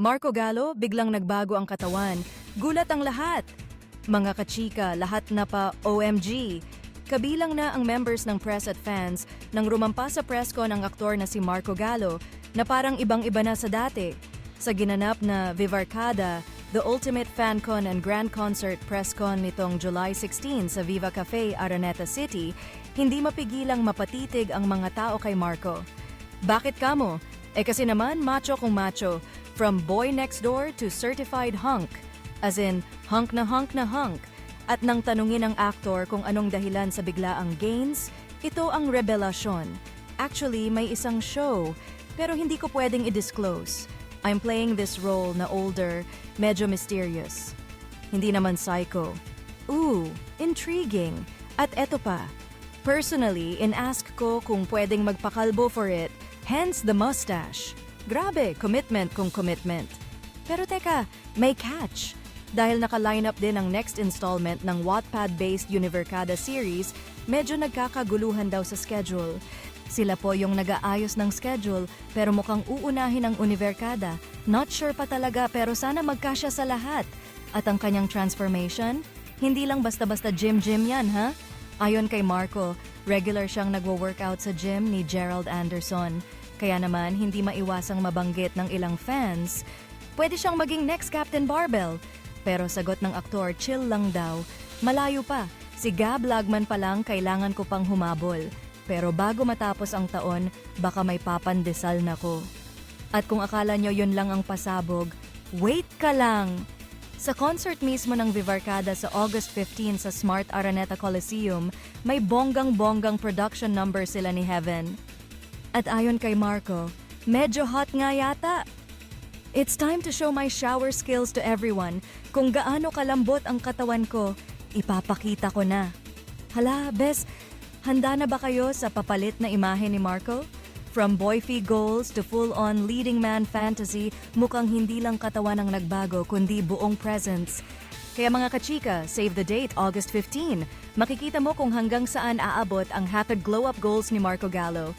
Marco Gallo, biglang nagbago ang katawan. Gulat ang lahat. Mga kachika, lahat na pa OMG. Kabilang na ang members ng press at fans nang rumampa sa press con ang aktor na si Marco Gallo na parang ibang-iba na sa dati. Sa ginanap na Vivarcada, the ultimate fan con and grand concert press con nitong July 16 sa Viva Cafe, Araneta City, hindi mapigilang mapatitig ang mga tao kay Marco. Bakit kamo? Eh kasi naman macho kung macho, from boy next door to certified hunk. As in, hunk na hunk na hunk. At nang tanungin ang aktor kung anong dahilan sa biglaang gains, ito ang revelasyon. Actually, may isang show, pero hindi ko pwedeng i-disclose. I'm playing this role na older, medyo mysterious. Hindi naman psycho. Ooh, intriguing. At eto pa, personally, in-ask ko kung pwedeng magpakalbo for it, hence the mustache. Grabe, commitment kung commitment. Pero teka, may catch. Dahil naka-line up din ang next installment ng Wattpad-based Univercada series, medyo nagkakaguluhan daw sa schedule. Sila po yung nag-aayos ng schedule pero mukhang uunahin ang Univercada. Not sure pa talaga pero sana magkasya sa lahat. At ang kanyang transformation? Hindi lang basta-basta gym-gym yan, ha? Ayon kay Marco, regular siyang nagwo-workout sa gym ni Gerald Anderson. Kaya naman hindi maiwasang mabanggit ng ilang fans, pwede siyang maging next Captain Barbell. Pero sagot ng aktor, chill lang daw. Malayo pa, si Gab Lagman pa lang kailangan ko pang humabol. Pero bago matapos ang taon, baka may papandesal na ko. At kung akala nyo yun lang ang pasabog, wait ka lang! Sa concert mismo ng Vivarcada sa August 15 sa Smart Araneta Coliseum, may bonggang-bonggang production number sila ni Heaven. At ayon kay Marco, medyo hot nga yata. It's time to show my shower skills to everyone. Kung gaano kalambot ang katawan ko, ipapakita ko na. Hala, Bes, handa na ba kayo sa papalit na imahe ni Marco? From boyfie goals to full-on leading man fantasy, mukhang hindi lang katawan ang nagbago kundi buong presence. Kaya mga kachika, save the date August 15. Makikita mo kung hanggang saan aabot ang hatid glow-up goals ni Marco Gallo.